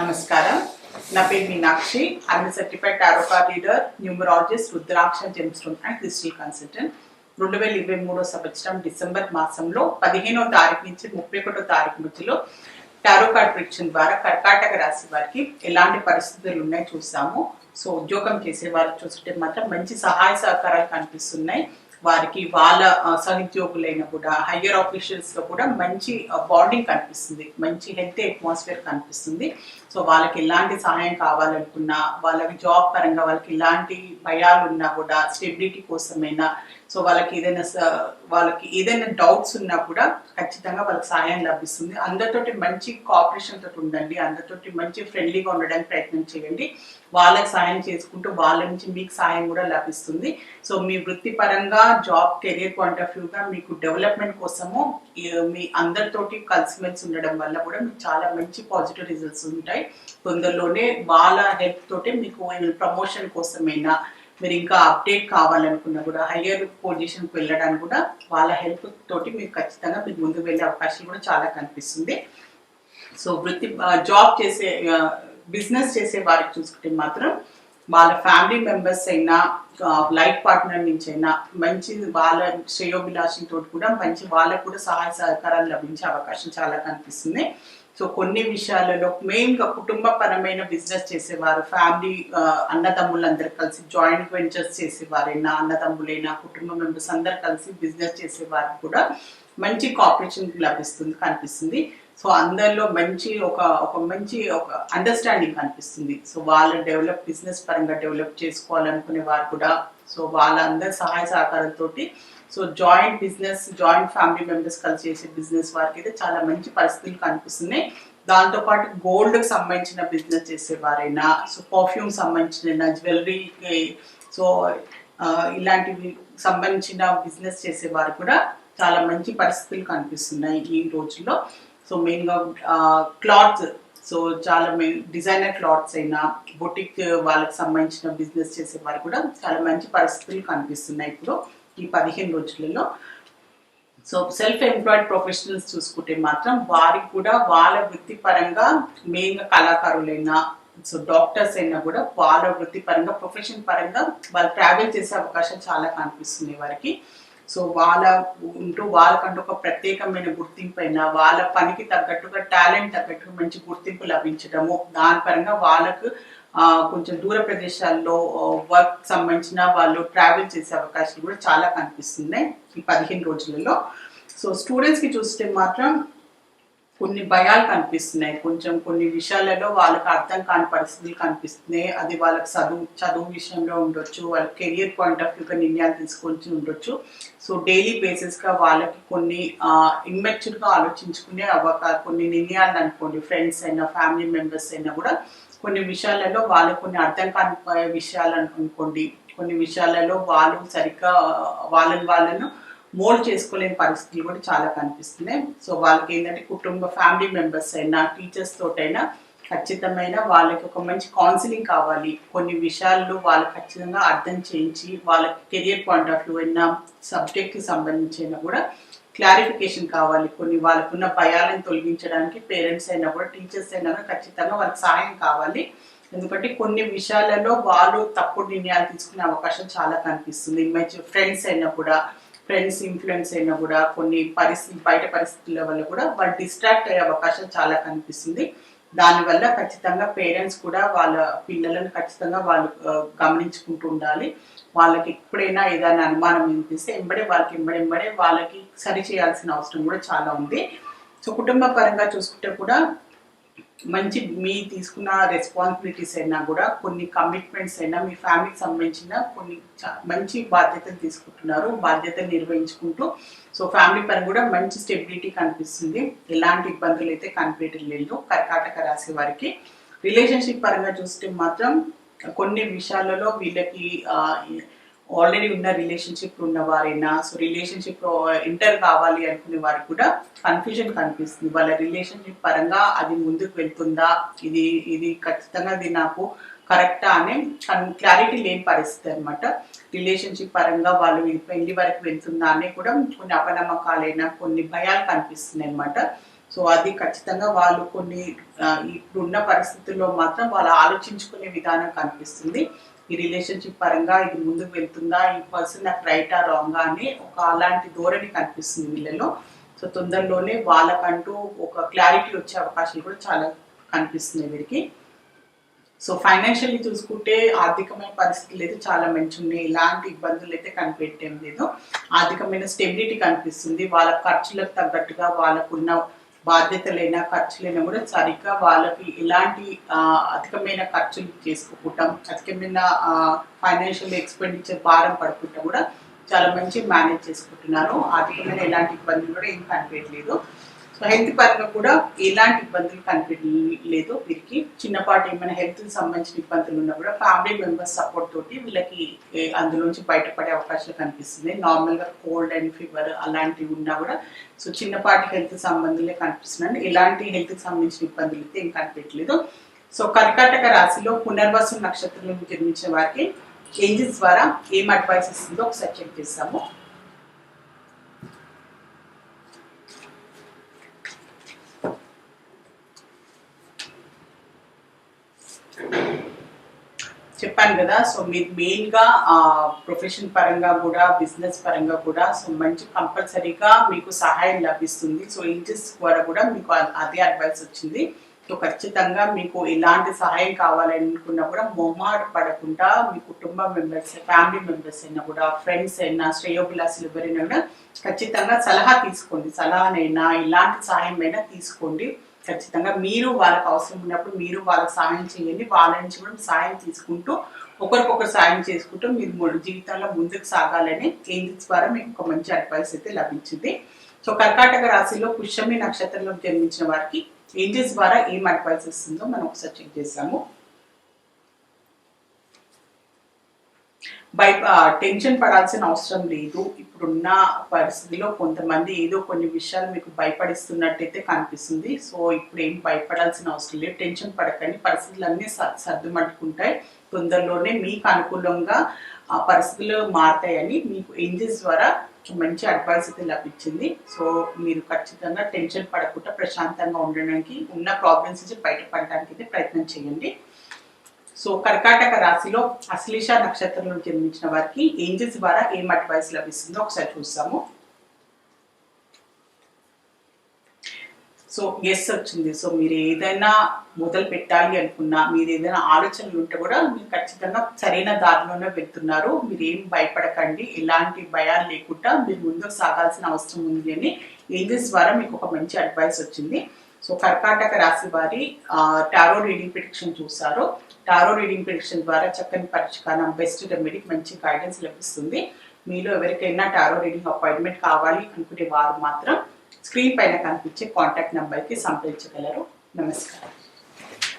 నమస్కారం. నా పేరు Meenakshi. I'm certified tarot card reader numerologist rudraksha gemstone and crystal consultant రెండు వేల ఇరవై మూడో సంవత్సరం డిసెంబర్ మాసంలో పదిహేనో తారీఖు నుంచి ముప్పై ఒకటో తారీఖు మధ్యలో టారో కార్డ్ ప్రిడిక్షన్ ద్వారా కర్కాటక రాశి వారికి ఎలాంటి పరిస్థితులు ఉన్నాయి చూసాము. సో ఉద్యోగం చేసే వారికి చూస్తుంటే మాత్రం మంచి సహాయ సహకారాలు కనిపిస్తున్నాయి. వారికి వాళ్ళ సహోద్యోగులైన కూడా హయ్యర్ ఆఫీషియల్స్లో కూడా మంచి బాండింగ్ కనిపిస్తుంది. మంచి హెల్త్ అట్మాస్ఫియర్ కనిపిస్తుంది. సో వాళ్ళకి ఎలాంటి సహాయం కావాలనుకున్నా వాళ్ళకి జాబ్ పరంగా వాళ్ళకి ఎలాంటి భయాలు ఉన్నా కూడా స్టెబిలిటీ కోసమైనా సో వాళ్ళకి ఏదైనా స- వాళ్ళకి ఏదైనా డౌట్స్ ఉన్నా కూడా ఖచ్చితంగా వాళ్ళకి సహాయం లభిస్తుంది. అందరితోటి మంచి కోఆపరేషన్ తోటి ఉండండి అందరితోటి మంచి ఫ్రెండ్లీగా ఉండడానికి ప్రయత్నం చేయండి. వాళ్ళకి సహాయం చేసుకుంటూ వాళ్ళ నుంచి మీకు సహాయం కూడా లభిస్తుంది. సో మీ వృత్తిపరంగా జాబ్ కెరియర్ పాయింట్ ఆఫ్ వ్యూగా మీకు డెవలప్మెంట్ కోసము మీ అందరితోటి కలిసిమెలిసి ఉండడం వల్ల కూడా మీకు చాలా మంచి పాజిటివ్ రిజల్ట్స్ ఉంటాయి. తొందరలోనే వాళ్ళ హెల్ప్ తోటి మీకు ప్రమోషన్ కోసమైనా మీరు ఇంకా అప్డేట్ కావాలనుకున్నా కూడా హయ్యర్ పొజిషన్కి వెళ్ళడానికి కూడా వాళ్ళ హెల్ప్ తోటి మీకు ఖచ్చితంగా మీకు ముందుకు వెళ్ళే అవకాశం కూడా చాలా కనిపిస్తుంది. సో వృత్తి జాబ్ చేసే బిజినెస్ చేసే వారికి చూసుకుంటే మాత్రం వాళ్ళ ఫ్యామిలీ మెంబర్స్ అయినా లైఫ్ పార్ట్నర్ నుంచి అయినా మంచి వాళ్ళ శ్రేయోభిలాషంతో కూడా మంచి వాళ్ళకు కూడా సహాయ సహకారాలు లభించే అవకాశం చాలా కనిపిస్తుంది. సో కొన్ని విషయాలలో మెయిన్గా కుటుంబపరమైన బిజినెస్ చేసేవారు ఫ్యామిలీ అన్నదమ్ములందరూ కలిసి జాయింట్ వెంచర్స్ చేసేవారైనా అన్నదమ్ములైనా కుటుంబ మెంబర్స్ అందరు కలిసి బిజినెస్ చేసేవారు కూడా మంచి కోఆపరేషన్ లభిస్తుంది కనిపిస్తుంది. సో అందరిలో మంచి ఒక ఒక మంచి ఒక అండర్స్టాండింగ్ కనిపిస్తుంది. సో వాళ్ళు డెవలప్ బిజినెస్ పరంగా డెవలప్ చేసుకోవాలనుకునే వారు కూడా సో వాళ్ళందరి సహాయ సహకారంతో so joint business joint family members కలిసి చేసే బిజినెస్ వారికి అయితే చాలా మంచి పరిస్థితులు కనిపిస్తున్నాయి. దాంతో పాటు గోల్డ్కి సంబంధించిన బిజినెస్ చేసేవారైనా సో పర్ఫ్యూమ్ సంబంధించిన జ్యువెలరీ సో ఇలాంటివి సంబంధించిన బిజినెస్ చేసేవారు కూడా చాలా మంచి పరిస్థితులు కనిపిస్తున్నాయి ఈ రోజుల్లో. సో మెయిన్గా క్లాత్ సో చాలా మెయిన్ డిజైనర్ క్లాత్స్ అయినా బొటిక్ వాళ్ళకి సంబంధించిన బిజినెస్ చేసే వారు కూడా చాలా మంచి పరిస్థితులు కనిపిస్తున్నాయి ఇప్పుడు ఈ పదిహేను రోజులలో. సో సెల్ఫ్ ఎంప్లాయిడ్ ప్రొఫెషనల్స్ చూసుకుంటే మాత్రం వారికి కూడా వాళ్ళ వృత్తిపరంగా మెయిన్గా కళాకారులైనా సో డాక్టర్స్ అయినా కూడా వాళ్ళ వృత్తిపరంగా ప్రొఫెషన్ పరంగా వాళ్ళు ట్రావెల్ చేసే అవకాశం చాలా కనిపిస్తుంది వారికి. సో వాళ్ళ ఉంటూ వాళ్ళకంటూ ఒక ప్రత్యేకమైన గుర్తింపు అయినా వాళ్ళ పనికి తగ్గట్టుగా టాలెంట్ తగ్గట్టుగా మంచి గుర్తింపు లభించడము. దాని పరంగా వాళ్ళకు కొంచెం దూర ప్రదేశాల్లో వర్క్ సంబంధించిన వాళ్ళు ట్రావెల్ చేసే అవకాశాలు కూడా చాలా కనిపిస్తున్నాయి ఈ పదిహేను రోజులలో. సో స్టూడెంట్స్కి చూస్తే మాత్రం కొన్ని భయాలు కనిపిస్తున్నాయి. కొంచెం కొన్ని విషయాలలో వాళ్ళకి అర్థం కాని పరిస్థితులు కనిపిస్తున్నాయి. అది వాళ్ళకి చదువు చదువు విషయంలో ఉండొచ్చు వాళ్ళ కెరియర్ పాయింట్ ఆఫ్ వ్యూగా నిర్ణయాలు తీసుకొని ఉండొచ్చు. సో డైలీ బేసిస్గా వాళ్ళకి కొన్ని ఇమ్మెచ్యూర్గా ఆలోచించుకునే అవ్వక కొన్ని నిర్ణయాలు అనుకోండి. ఫ్రెండ్స్ అయినా ఫ్యామిలీ మెంబర్స్ అయినా కూడా కొన్ని విషయాలలో వాళ్ళకి కొన్ని అర్థం కాని విషయాలు అనుకోండి. కొన్ని విషయాలలో వాళ్ళు సరిగ్గా వాళ్ళని వాళ్ళను మోల్డ్ చేసుకోలేని పరిస్థితులు కూడా చాలా కనిపిస్తున్నాయి. సో వాళ్ళకి ఏంటంటే కుటుంబ ఫ్యామిలీ మెంబర్స్ అయినా టీచర్స్ తోటైనా ఖచ్చితమైన వాళ్ళకి ఒక మంచి కౌన్సిలింగ్ కావాలి. కొన్ని విషయాల్లో వాళ్ళకి ఖచ్చితంగా అర్థం చేయించి వాళ్ళకి కెరియర్ పాయింట్ ఆఫ్ వ్యూ అయినా సబ్జెక్ట్కి సంబంధించిన కూడా క్లారిఫికేషన్ కావాలి. కొన్ని వాళ్ళకున్న భయాలను తొలగించడానికి పేరెంట్స్ అయినా కూడా టీచర్స్ అయినా కూడా ఖచ్చితంగా వాళ్ళకి సహాయం కావాలి. ఎందుకంటే కొన్ని విషయాలలో వాళ్ళు తప్పుడు నిర్ణయాలు తీసుకునే అవకాశం చాలా కనిపిస్తుంది. మంచి ఫ్రెండ్స్ అయినా కూడా ఫ్రెండ్స్ ఇన్ఫ్లుయెన్స్ అయినా కూడా కొన్ని పరిస్థితి బయట పరిస్థితుల వల్ల కూడా వాళ్ళు డిస్ట్రాక్ట్ అయ్యే అవకాశం చాలా కనిపిస్తుంది. దానివల్ల ఖచ్చితంగా పేరెంట్స్ కూడా వాళ్ళ పిల్లలను ఖచ్చితంగా వాళ్ళు గమనించుకుంటూ ఉండాలి. వాళ్ళకి ఎప్పుడైనా ఏదైనా అనుమానం వినిపిస్తే ఎంబడే వాళ్ళకి ఎంబడెంబడే వాళ్ళకి సరి చేయాల్సిన అవసరం కూడా చాలా ఉంది. సో కుటుంబ పరంగా చూసుకుంటే కూడా మంచి మీ తీసుకున్న రెస్పాన్సిబిలిటీస్ అయినా కూడా కొన్ని కమిట్మెంట్స్ అయినా మీ ఫ్యామిలీకి సంబంధించిన కొన్ని మంచి బాధ్యతలు తీసుకుంటున్నారు బాధ్యతలు నిర్వహించుకుంటూ. సో ఫ్యామిలీ పరంగా కూడా మంచి స్టెబిలిటీ కనిపిస్తుంది. ఎలాంటి ఇబ్బందులు అయితే కనిపించలేదు కర్కాటక రాశి వారికి. రిలేషన్షిప్ పరంగా చూస్తే మాత్రం కొన్ని విషయాలలో వీళ్ళకి ఆల్రెడీ ఉన్న రిలేషన్షిప్ ఉన్న వారైనా సో రిలేషన్షిప్ ఇంటర్ కావాలి అనుకునే వారికి కూడా కన్ఫ్యూజన్ కనిపిస్తుంది. వాళ్ళ రిలేషన్షిప్ పరంగా అది ముందుకు వెళ్తుందా? ఇది ఇది ఖచ్చితంగా ఇది నాకు కరెక్టా అనే క్లారిటీ లేని పరిస్థితి అనమాట రిలేషన్షిప్ పరంగా వాళ్ళు పెళ్ళి వరకు వెళ్తుందా అనే కూడా కొన్ని అపనమ్మకాలైనా కొన్ని భయాలు కనిపిస్తున్నాయి అనమాట సో అది ఖచ్చితంగా వాళ్ళు కొన్ని ఇప్పుడున్న పరిస్థితుల్లో మాత్రం వాళ్ళు ఆలోచించుకునే విధానం కనిపిస్తుంది. ఈ రిలేషన్షిప్ పరంగా ఇది ముందుకు వెళ్తుందా ఈ పర్సన్ నాకు రైటా రాంగా అని ఒక అలాంటి ధోరణి కనిపిస్తుంది వీళ్ళలో. సో తొందరలోనే వాళ్ళకంటూ ఒక క్లారిటీ వచ్చే అవకాశాలు కూడా చాలా కనిపిస్తున్నాయి వీరికి సో ఫైనాన్షియల్లీ చూసుకుంటే ఆర్థికమైన పరిస్థితులు అయితే చాలా మంచి ఉన్నాయి ఎలాంటి ఇబ్బందులు అయితే కనిపెట్టేం లేదు. ఆర్థికమైన స్టెబిలిటీ కనిపిస్తుంది. వాళ్ళ ఖర్చులకు తగ్గట్టుగా వాళ్ళకున్న బాధ్యతలైనా ఖర్చులైనా కూడా సరిగ్గా వాళ్ళకి ఎలాంటి అధికమైన ఖర్చులు చేసుకోకుండా అధికమైన ఫైనాన్షియల్ ఎక్స్పెండిచర్ భారం పడకుండా కూడా చాలా మంచి మేనేజ్ చేసుకుంటున్నారు. ఆర్థికమైన ఎలాంటి ఇబ్బందులు కూడా ఏం కనిపించలేదు హెల్త్ పరంగా కూడా ఎలాంటి ఇబ్బందులు కనిపించలేదు వీరికి. చిన్నపాటి ఏమైనా హెల్త్ సంబంధించిన ఇబ్బందులు ఉన్నా కూడా ఫ్యామిలీ మెంబర్స్ సపోర్ట్ తోటి వీళ్ళకి అందులోంచి బయటపడే అవకాశాలు కనిపిస్తుంది నార్మల్గా కోల్డ్ అండ్ ఫీవర్ అలాంటివి ఉన్నా కూడా సో చిన్నపాటి హెల్త్ సంబంధులే కనిపిస్తున్నాయి. ఎలాంటి హెల్త్ సంబంధించిన ఇబ్బందులు అయితే ఏం కనిపించలేదు సో కర్కాటక రాశిలో పునర్వసు నక్షత్రంలో జన్మించిన వారికి చేంజెస్ ద్వారా ఏం అడ్వైస్ ఇస్తుందో ఒకసారి చెక్ చేస్తాము. చెప్పాను కదా సో మీరు మెయిన్గా ప్రొఫెషన్ పరంగా కూడా బిజినెస్ పరంగా కూడా సో మంచి కంపల్సరీగా మీకు సహాయం లభిస్తుంది. సో ఇంట్రెస్ట్ ద్వారా కూడా మీకు అదే అడ్వైస్ వచ్చింది. సో ఖచ్చితంగా మీకు ఎలాంటి సహాయం కావాలనుకున్నా కూడా మొహమాట పడకుండా మీ కుటుంబ మెంబర్స్ ఫ్యామిలీ మెంబర్స్ అయినా కూడా ఫ్రెండ్స్ అయినా శ్రేయోభిలాసులు ఎవరైనా కూడా ఖచ్చితంగా సలహా తీసుకోండి. సలహానైనా ఎలాంటి సహాయం అయినా తీసుకోండి. ఖచ్చితంగా మీరు వాళ్ళకి అవసరం ఉన్నప్పుడు మీరు వాళ్ళకి సాయం చేయండి. వాళ్ళ నుంచి కూడా సాయం తీసుకుంటూ ఒకరికొకరు సాయం చేసుకుంటూ మీరు జీవితంలో ముందుకు సాగాలని ఏంజిల్స్ ద్వారా మీకు ఒక మంచి అడ్వైస్ అయితే లభించింది. సో కర్కాటక రాశిలో పుష్యమి నక్షత్రంలో జన్మించిన వారికి ఏంజిల్స్ ద్వారా ఏం అడ్వైస్ ఇస్తుందో మనం ఒకసారి చెక్ చేసాము భయ టెన్షన్ పడాల్సిన అవసరం లేదు. ఇప్పుడున్న పరిస్థితిలో కొంతమంది ఏదో కొన్ని విషయాలు మీకు భయపడిస్తున్నట్టయితే కనిపిస్తుంది. సో ఇప్పుడు ఏం భయపడాల్సిన అవసరం లేదు. టెన్షన్ పడకండి. పరిస్థితులన్నీ స- సర్దుమట్టుకుంటాయి తొందరలోనే మీకు అనుకూలంగా ఆ పరిస్థితులు మారుతాయని మీకు ఏంజెస్ ద్వారా మంచి అడ్వైస్ అయితే లభించింది. సో మీరు ఖచ్చితంగా టెన్షన్ పడకుండా ప్రశాంతంగా ఉండడానికి ఉన్న ప్రాబ్లమ్స్ నుంచి బయటపడడానికి అయితే ప్రయత్నం చేయండి. సో కర్కాటక రాశిలో అశ్లేష నక్షత్రంలో జన్మించిన వారికి ఏంజల్స్ ద్వారా ఏం అడ్వైస్ లభిస్తుందో ఒకసారి చూస్తాము. సో ఎస్ వచ్చింది. సో మీరు ఏదైనా మొదలు పెట్టాలి అనుకున్నా మీరు ఏదైనా ఆలోచనలు ఉంటే కూడా మీరు ఖచ్చితంగా సరైన దారిలోనే వెళ్తున్నారు. మీరు ఏం భయపడకండి. ఎలాంటి భయాలు లేకుండా మీరు ముందుకు సాగాల్సిన అవసరం ఉంది అని ఏంజెస్ ద్వారా మీకు ఒక మంచి అడ్వైస్ వచ్చింది. సో కర్కాటక రాశి వారి టారో రీడింగ్ ప్రిడిక్షన్ చూసారు టారో రీడింగ్ ప్రిడిక్షన్ ద్వారా చక్కని పరిష్కారం బెస్ట్ రెమెడీకి మంచి గైడెన్స్ లభిస్తుంది. మీలో ఎవరికైనా టారో రీడింగ్ అపాయింట్మెంట్ కావాలి అనుకునే వారు మాత్రం స్క్రీన్ పైన కనిపించే కాంటాక్ట్ నెంబర్కి సంప్రదించగలరు. నమస్కారం.